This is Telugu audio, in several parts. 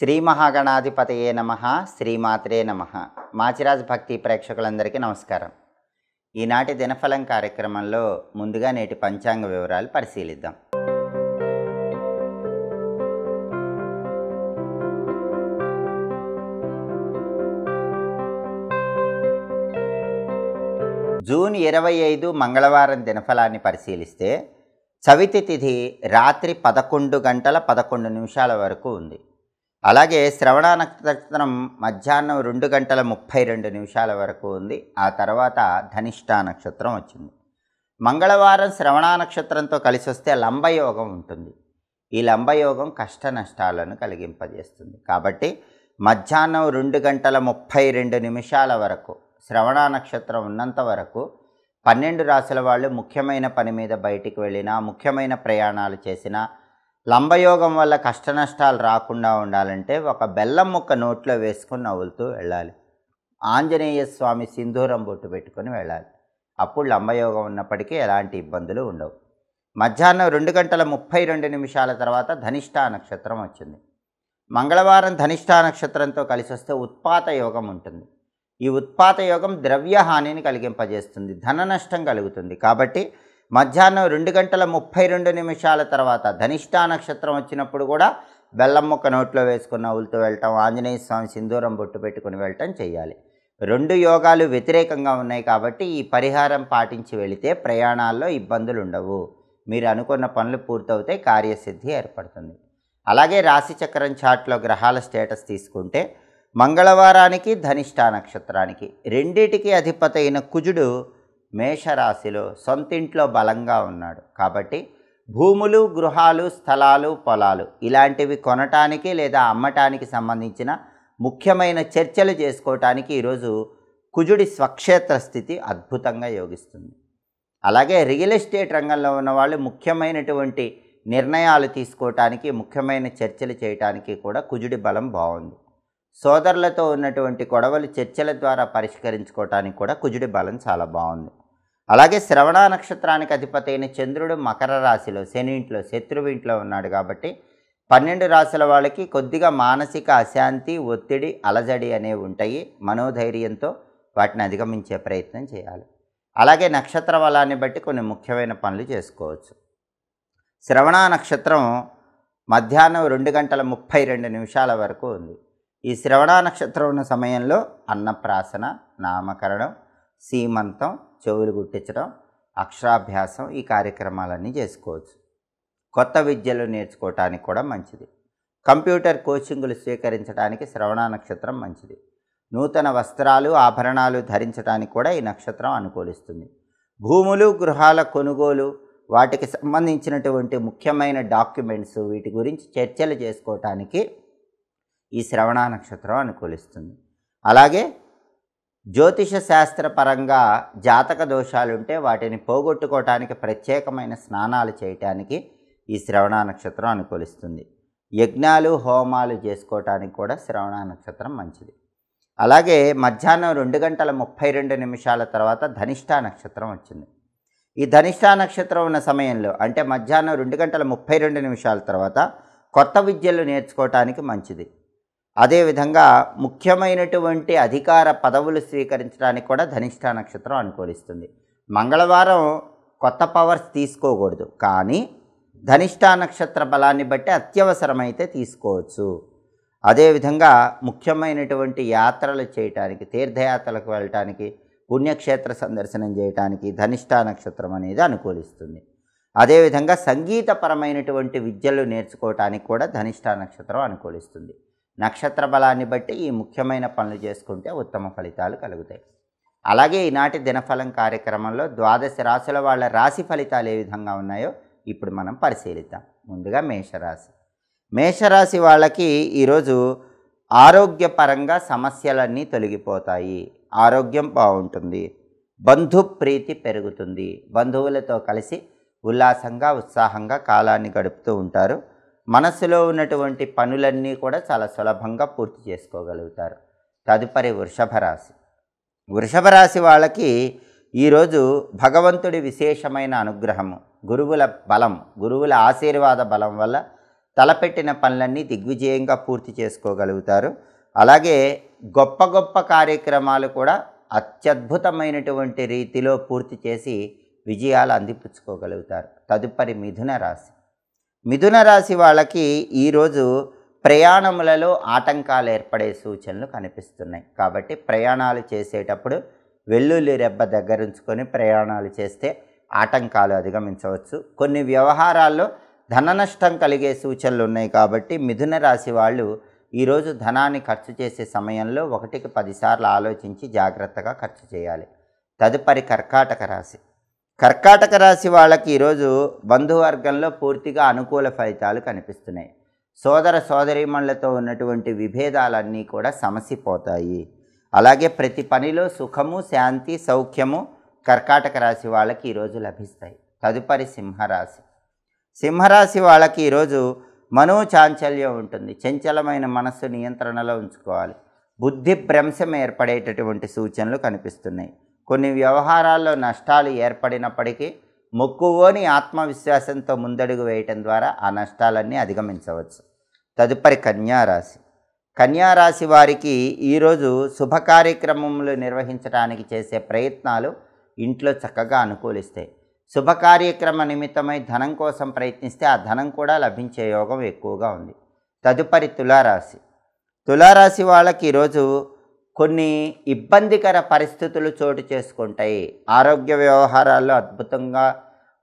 శ్రీ మహాగణాధిపతయే నమ శ్రీమాత్రే నమ. మాచిరాజ్ భక్తి ప్రేక్షకులందరికీ నమస్కారం. ఈనాటి దినఫలం కార్యక్రమంలో ముందుగా నేటి పంచాంగ వివరాలు పరిశీలిద్దాం. జూన్ ఇరవై ఐదు మంగళవారం దినఫలాన్ని పరిశీలిస్తే చవితి తిథి రాత్రి పదకొండు గంటల పదకొండు నిమిషాల వరకు ఉంది. అలాగే శ్రవణ నక్షత్రం మధ్యాహ్నం రెండు గంటల ముప్పై రెండు నిమిషాల వరకు ఉంది. ఆ తర్వాత ధనిష్ట నక్షత్రం వచ్చింది. మంగళవారం శ్రవణ నక్షత్రంతో కలిసి వస్తే లంబయోగం ఉంటుంది. ఈ లంబయోగం కష్ట నష్టాలను కలిగింపజేస్తుంది. కాబట్టి మధ్యాహ్నం రెండు గంటల ముప్పై రెండు నిమిషాల వరకు శ్రవణ నక్షత్రం ఉన్నంత వరకు పన్నెండు రాసుల వాళ్ళు ముఖ్యమైన పని మీద బయటికి వెళ్ళినా ముఖ్యమైన ప్రయాణాలు చేసినా లంబయోగం వల్ల కష్ట నష్టాలు రాకుండా ఉండాలంటే ఒక బెల్లం ముక్క నోట్లో వేసుకుని నవ్వులుతూ వెళ్ళాలి. ఆంజనేయ స్వామి సింధూరం బొట్టు పెట్టుకొని వెళ్ళాలి. అప్పుడు లంబయోగం ఉన్నప్పటికీ ఎలాంటి ఇబ్బందులు ఉండవు. మధ్యాహ్నం రెండు గంటల ముప్పై రెండు నిమిషాల తర్వాత ధనిష్టా నక్షత్రం వచ్చింది. మంగళవారం ధనిష్టా నక్షత్రంతో కలిసి వస్తే ఉత్పాత యోగం ఉంటుంది. ఈ ఉత్పాత యోగం ద్రవ్య హానిని కలిగింపజేస్తుంది. ధన నష్టం కలుగుతుంది. కాబట్టి మధ్యాహ్నం రెండు గంటల ముప్పై రెండు నిమిషాల తర్వాత ధనిష్టా నక్షత్రం వచ్చినప్పుడు కూడా బెల్లం ముక్క నోట్లో వేసుకున్న నవ్వులతో వెళ్ళటం ఆంజనేయ స్వామి సింధూరం బొట్టు పెట్టుకుని వెళ్ళటం చేయాలి. రెండు యోగాలు వ్యతిరేకంగా ఉన్నాయి కాబట్టి ఈ పరిహారం పాటించి వెళితే ప్రయాణాల్లో ఇబ్బందులు ఉండవు. మీరు అనుకున్న పనులు పూర్తవుతాయి కార్యసిద్ధి ఏర్పడుతుంది. అలాగే రాశి చక్రం చాట్లో గ్రహాల స్టేటస్ తీసుకుంటే మంగళవారానికి ధనిష్టా నక్షత్రానికి. రెండిటికి అధిపతి అయిన కుజుడు మేషరాశిలో సొంతింట్లో బలంగా ఉన్నాడు. కాబట్టి భూములు గృహాలు స్థలాలు పొలాలు ఇలాంటివి కొనటానికి లేదా అమ్మటానికి సంబంధించిన ముఖ్యమైన చర్చలు చేసుకోవటానికి ఈరోజు కుజుడి స్వక్షేత్ర స్థితి అద్భుతంగా యోగిస్తుంది. అలాగే రియల్ ఎస్టేట్ రంగంలో ఉన్న వాళ్ళు ముఖ్యమైనటువంటి నిర్ణయాలు తీసుకోవటానికి ముఖ్యమైన చర్చలు చేయటానికి కూడా కుజుడి బలం బాగుంది. సోదరులతో ఉన్నటువంటి గొడవలు చర్చల ద్వారా పరిష్కరించుకోవటానికి కూడా కుజుడి బలం చాలా బాగుంది. అలాగే శ్రవణ నక్షత్రానికి అధిపతి అయిన చంద్రుడు మకర రాశిలో శని ఇంట్లో శత్రువు ఇంట్లో ఉన్నాడు కాబట్టి పన్నెండు రాశుల వాళ్ళకి కొద్దిగా మానసిక అశాంతి ఒత్తిడి అలజడి అనేవి ఉంటాయి. మనోధైర్యంతో వాటిని అధిగమించే ప్రయత్నం చేయాలి. అలాగే నక్షత్ర బలాన్ని బట్టి కొన్ని ముఖ్యమైన పనులు చేసుకోవచ్చు. శ్రవణ నక్షత్రం మధ్యాహ్నం రెండు గంటల ముప్పై రెండు నిమిషాల వరకు ఉంది. ఈ శ్రవణ నక్షత్రం ఉన్న సమయంలో అన్నప్రాసన నామకరణం సీమంతం చెవులు గుట్టించడం అక్షరాభ్యాసం ఈ కార్యక్రమాలన్నీ చేసుకోవచ్చు. కొత్త విద్యలు నేర్చుకోవటానికి కూడా మంచిది. కంప్యూటర్ కోచింగులు స్వీకరించడానికి శ్రవణ నక్షత్రం మంచిది. నూతన వస్త్రాలు ఆభరణాలు ధరించడానికి కూడా ఈ నక్షత్రం అనుకూలిస్తుంది. భూములు గృహాల కొనుగోలు వాటికి సంబంధించినటువంటి ముఖ్యమైన డాక్యుమెంట్స్ వీటి గురించి చర్చలు చేసుకోవటానికి ఈ శ్రవణ నక్షత్రం అనుకూలిస్తుంది. అలాగే జ్యోతిష శాస్త్ర పరంగా జాతక దోషాలుంటే వాటిని పోగొట్టుకోవటానికి ప్రత్యేకమైన స్నానాలు చేయటానికి ఈ శ్రవణ నక్షత్రం అనుకూలిస్తుంది. యజ్ఞాలు హోమాలు చేసుకోవటానికి కూడా శ్రవణ నక్షత్రం మంచిది. అలాగే మధ్యాహ్నం రెండు గంటల ముప్పై రెండు నిమిషాల తర్వాత ధనిష్టా నక్షత్రం వచ్చింది. ఈ ధనిష్టా నక్షత్రం ఉన్న సమయంలో అంటే మధ్యాహ్నం రెండు గంటల ముప్పై రెండు నిమిషాల తర్వాత కొత్త విద్యలు నేర్చుకోవటానికి మంచిది. అదేవిధంగా ముఖ్యమైనటువంటి అధికార పదవులు స్వీకరించడానికి కూడా ధనిష్ట నక్షత్రం అనుకూలిస్తుంది. మంగళవారం కొత్త పవర్స్ తీసుకోకూడదు. కానీ ధనిష్ట నక్షత్ర బలాన్ని బట్టి అత్యవసరమైతే తీసుకోవచ్చు. అదేవిధంగా ముఖ్యమైనటువంటి యాత్రలు చేయటానికి తీర్థయాత్రలకు వెళ్ళటానికి పుణ్యక్షేత్ర సందర్శనం చేయటానికి ధనిష్ట నక్షత్రం అనేది అనుకూలిస్తుంది. అదేవిధంగా సంగీతపరమైనటువంటి విద్యలు నేర్చుకోవటానికి కూడా ధనిష్ట నక్షత్రం అనుకూలిస్తుంది. నక్షత్ర బలాన్ని బట్టి ఈ ముఖ్యమైన పనులు చేసుకుంటే ఉత్తమ ఫలితాలు కలుగుతాయి. అలాగే ఈనాటి దినఫలం కార్యక్రమంలో ద్వాదశ రాశుల వాళ్ళ రాశి ఫలితాలు ఏ విధంగా ఉన్నాయో ఇప్పుడు మనం పరిశీలిద్దాం. ముందుగా మేషరాశి. మేషరాశి వాళ్ళకి ఈరోజు ఆరోగ్యపరంగా సమస్యలన్నీ తొలగిపోతాయి. ఆరోగ్యం బాగుంటుంది. బంధు ప్రీతి పెరుగుతుంది. బంధువులతో కలిసి ఉల్లాసంగా ఉత్సాహంగా కాలాన్ని గడుపుతూ ఉంటారు. మనసులో ఉన్నటువంటి పనులన్నీ కూడా చాలా సులభంగా పూర్తి చేసుకోగలుగుతారు. తదుపరి వృషభ రాశి. వృషభ రాశి వాళ్ళకి ఈరోజు భగవంతుడి విశేషమైన అనుగ్రహము గురువుల బలం గురువుల ఆశీర్వాద బలం వల్ల తలపెట్టిన పనులన్నీ దిగ్విజయంగా పూర్తి చేసుకోగలుగుతారు. అలాగే గొప్ప గొప్ప కార్యక్రమాలు కూడా అత్యద్భుతమైనటువంటి రీతిలో పూర్తి చేసి విజయాలు అందిపుచ్చుకోగలుగుతారు. తదుపరి మిథున రాశి. మిథున రాశి వాళ్ళకి ఈరోజు ప్రయాణములలో ఆటంకాలు ఏర్పడే సూచనలు కనిపిస్తున్నాయి. కాబట్టి ప్రయాణాలు చేసేటప్పుడు వెల్లుల్లి రెబ్బ దగ్గరుంచుకొని ప్రయాణాలు చేస్తే ఆటంకాలు అధిగమించవచ్చు. కొన్ని వ్యవహారాల్లో ధన నష్టం కలిగే సూచనలు ఉన్నాయి కాబట్టి మిథున రాశి వాళ్ళు ఈరోజు ధనాన్ని ఖర్చు చేసే సమయంలో ఒకటికి పదిసార్లు ఆలోచించి జాగ్రత్తగా ఖర్చు చేయాలి. తదుపరి కర్కాటక రాశి. కర్కాటక రాశి వాళ్ళకి ఈరోజు బంధువర్గంలో పూర్తిగా అనుకూల ఫలితాలు కనిపిస్తున్నాయి. సోదర సోదరీమణులతో ఉన్నటువంటి విభేదాలన్నీ కూడా సమసిపోతాయి. అలాగే ప్రతి పనిలో సుఖము శాంతి సౌఖ్యము కర్కాటక రాశి వాళ్ళకి ఈరోజు లభిస్తాయి. తదుపరి సింహరాశి. సింహరాశి వాళ్ళకి ఈరోజు మనోచాంచల్యం ఉంటుంది. చంచలమైన మనస్సు నియంత్రణలో ఉంచుకోవాలి. బుద్ధి భ్రంశం ఏర్పడేటటువంటి సూచనలు కనిపిస్తున్నాయి. కొన్ని వ్యవహారాల్లో నష్టాలు ఏర్పడినప్పటికీ మొక్కువోని ఆత్మవిశ్వాసంతో ముందడుగు వేయటం ద్వారా ఆ నష్టాలన్నీ అధిగమించవచ్చు. తదుపరి కన్యారాశి. కన్యారాశి వారికి ఈరోజు శుభ కార్యక్రమములు నిర్వహించడానికి చేసే ప్రయత్నాలు ఇంట్లో చక్కగా అనుకూలిస్తాయి. శుభ కార్యక్రమ నిమిత్తమై ధనం కోసం ప్రయత్నిస్తే ఆ ధనం కూడా లభించే యోగం ఎక్కువగా ఉంది. తదుపరి తులారాశి. తులారాశి వాళ్ళకి ఈరోజు కొన్ని ఇబ్బందికర పరిస్థితులు చోటు చేసుకుంటాయి. ఆరోగ్య వ్యవహారాల్లో అద్భుతంగా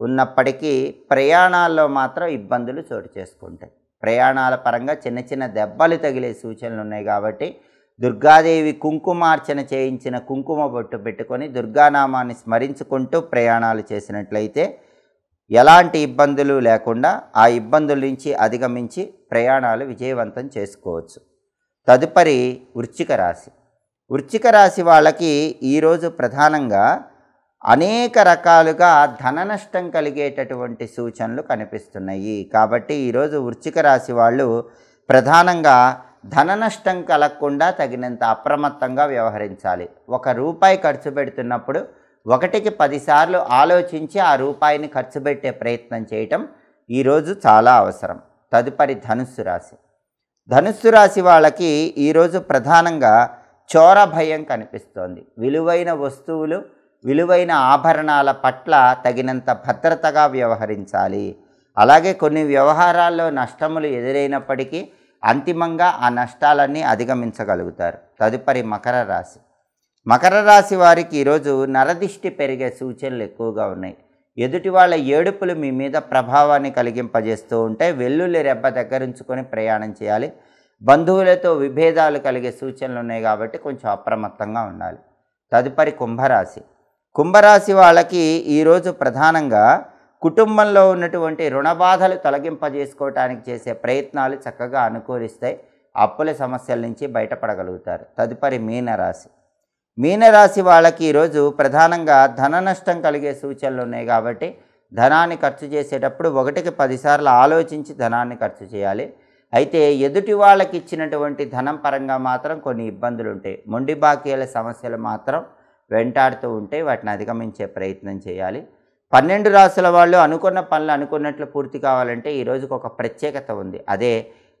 ఉన్నప్పటికీ ప్రయాణాల్లో మాత్రం ఇబ్బందులు చోటు చేసుకుంటాయి. ప్రయాణాల పరంగా చిన్న చిన్న దెబ్బలు తగిలే సూచనలు ఉన్నాయి కాబట్టి దుర్గాదేవి కుంకుమార్చన చేయించిన కుంకుమ బొట్టు పెట్టుకొని దుర్గానామాన్ని స్మరించుకుంటూ ప్రయాణాలు చేసినట్లయితే ఎలాంటి ఇబ్బందులు లేకుండా ఆ ఇబ్బందుల నుంచి అధిగమించి ప్రయాణాలు విజయవంతం చేసుకోవచ్చు. తదుపరి వృచ్చిక రాశి. వృచ్చిక రాశి వాళ్ళకి ఈరోజు ప్రధానంగా అనేక రకాలుగా ధన నష్టం కలిగేటటువంటి సూచనలు కనిపిస్తున్నాయి. కాబట్టి ఈరోజు వృచ్చిక రాశి వాళ్ళు ప్రధానంగా ధన నష్టం కలగకుండా తగినంత అప్రమత్తంగా వ్యవహరించాలి. ఒక రూపాయి ఖర్చు పెడుతున్నప్పుడు ఒకటికి పదిసార్లు ఆలోచించి ఆ రూపాయిని ఖర్చు పెట్టే ప్రయత్నం చేయటం ఈరోజు చాలా అవసరం. తదుపరి ధనుస్సు రాశి. ధనుస్సు రాశి వాళ్ళకి ఈరోజు ప్రధానంగా చోర భయం కనిపిస్తోంది. విలువైన వస్తువులు విలువైన ఆభరణాల పట్ల తగినంత భద్రతగా వ్యవహరించాలి. అలాగే కొన్ని వ్యవహారాల్లో నష్టములు ఎదురైనప్పటికీ అంతిమంగా ఆ నష్టాలన్నీ అధిగమించగలుగుతారు. తదుపరి మకర రాశి. మకర రాశి వారికి ఈరోజు నరదిష్టి పెరిగే సూచనలు ఎక్కువగా ఉన్నాయి. ఎదుటి వాళ్ళ ఏడుపులు మీ మీద ప్రభావాన్ని కలిగింపజేస్తూ ఉంటే వెల్లుల్లి రెబ్బ దగ్గరుంచుకొని ప్రయాణం చేయాలి. బంధువులతో విభేదాలు కలిగే సూచనలు ఉన్నాయి కాబట్టి కొంచెం అప్రమత్తంగా ఉండాలి. తదుపరి కుంభరాశి. కుంభరాశి వాళ్ళకి ఈరోజు ప్రధానంగా కుటుంబంలో ఉన్నటువంటి రుణ బాధలు తొలగింపజేసుకోవటానికి చేసే ప్రయత్నాలు చక్కగా అనుకూలిస్తాయి అప్పుల సమస్యల నుంచి బయటపడగలుగుతారు. తదుపరి మీనరాశి. మీనరాశి వాళ్ళకి ఈరోజు ప్రధానంగా ధన నష్టం కలిగే సూచనలు ఉన్నాయి కాబట్టి ధనాన్ని ఖర్చు చేసేటప్పుడు ఒకటికి పదిసార్లు ఆలోచించి ధనాన్ని ఖర్చు చేయాలి. అయితే ఎదుటి వాళ్ళకి ఇచ్చినటువంటి ధనం పరంగా మాత్రం కొన్ని ఇబ్బందులు ఉంటాయి మొండి బాకీల సమస్యలు మాత్రం వెంటాడుతూ ఉంటే వాటిని అధిగమించే ప్రయత్నం చేయాలి. పన్నెండు రాసుల వాళ్ళు అనుకున్న పనులు అనుకున్నట్లు పూర్తి కావాలంటే ఈ రోజుకు ఒక ప్రత్యేకత ఉంది. అదే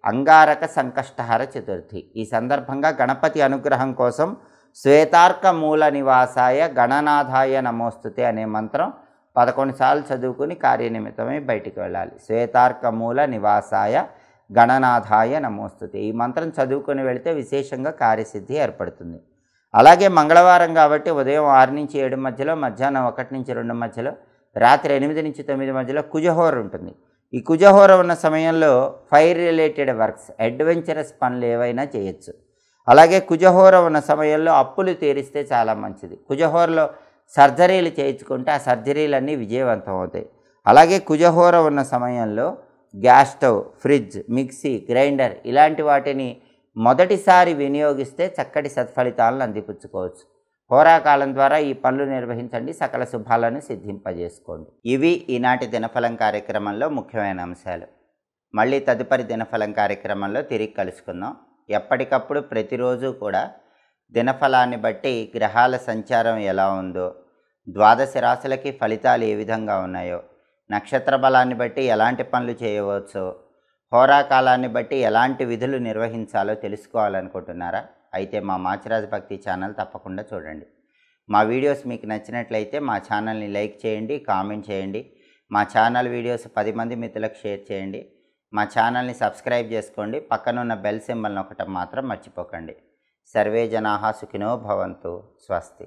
అంగారక సంకష్టహర చతుర్థి. ఈ సందర్భంగా గణపతి అనుగ్రహం కోసం శ్వేతార్క మూల నివాసాయ గణనాథాయ నమోస్తుతే అనే మంత్రం పదకొండు సార్లు చదువుకుని కార్యనిమిత్తమై బయటికి వెళ్ళాలి. శ్వేతార్క మూల నివాసాయ గణనాథాయ నమోస్తుతే ఈ మంత్రం చదువుకొని వెళితే విశేషంగా కార్యసిద్ధి ఏర్పడుతుంది. అలాగే మంగళవారం కాబట్టి ఉదయం ఆరు నుంచి ఏడు మధ్యలో మధ్యాహ్నం ఒకటి నుంచి రెండు మధ్యలో రాత్రి ఎనిమిది నుంచి తొమ్మిది మధ్యలో కుజహోర ఉంటుంది. ఈ కుజహోర ఉన్న సమయంలో ఫైర్ రిలేటెడ్ వర్క్స్ అడ్వెంచరస్ పనులు ఏవైనా చేయొచ్చు. అలాగే కుజహోర ఉన్న సమయంలో అప్పులు తీరిస్తే చాలా మంచిది. కుజహోరలో సర్జరీలు చేయించుకుంటే ఆ సర్జరీలన్నీ విజయవంతం అవుతాయి. అలాగే కుజహోర ఉన్న సమయంలో gas stove fridge mixie grinder ఇలాంటి వాటిని మొదటిసారి వినియోగిస్తే చక్కటి సత్ఫలితాలను అందిపుచ్చుకోవచ్చు. హోరాకాలం ద్వారా ఈ పనులు నిర్వహించండి సకల శుభాలను సిద్ధింపజేసుకోండి. ఇవి ఈనాటి దినఫలం కార్యక్రమంలో ముఖ్యమైన అంశాలు. మళ్ళీ తదుపరి దినఫలం కార్యక్రమంలో తిరిగి కలుసుకుందాం. ఎప్పటికప్పుడు ప్రతిరోజు కూడా దినఫలాన్ని బట్టి గ్రహాల సంచారం ఎలా ఉందో ద్వాదశ రాశులకి ఫలితాలు ఏ విధంగా ఉన్నాయో నక్షత్ర బలాన్ని బట్టి ఎలాంటి పనులు చేయవచ్చో హోరాకాలాన్ని బట్టి ఎలాంటి విధులు నిర్వహించాలో తెలుసుకోవాలనుకుంటున్నారా? అయితే మా మాచిరాజు భక్తి ఛానల్ తప్పకుండా చూడండి. మా వీడియోస్ మీకు నచ్చినట్లయితే మా ఛానల్ని లైక్ చేయండి కామెంట్ చేయండి. మా ఛానల్ వీడియోస్ పది మంది మిత్రులకు షేర్ చేయండి. మా ఛానల్ని సబ్స్క్రైబ్ చేసుకోండి. పక్కనున్న బెల్ సింబల్ ఒకటం మాత్రం మర్చిపోకండి. సర్వే జనాహా సుఖినో భవంతు. స్వస్తి.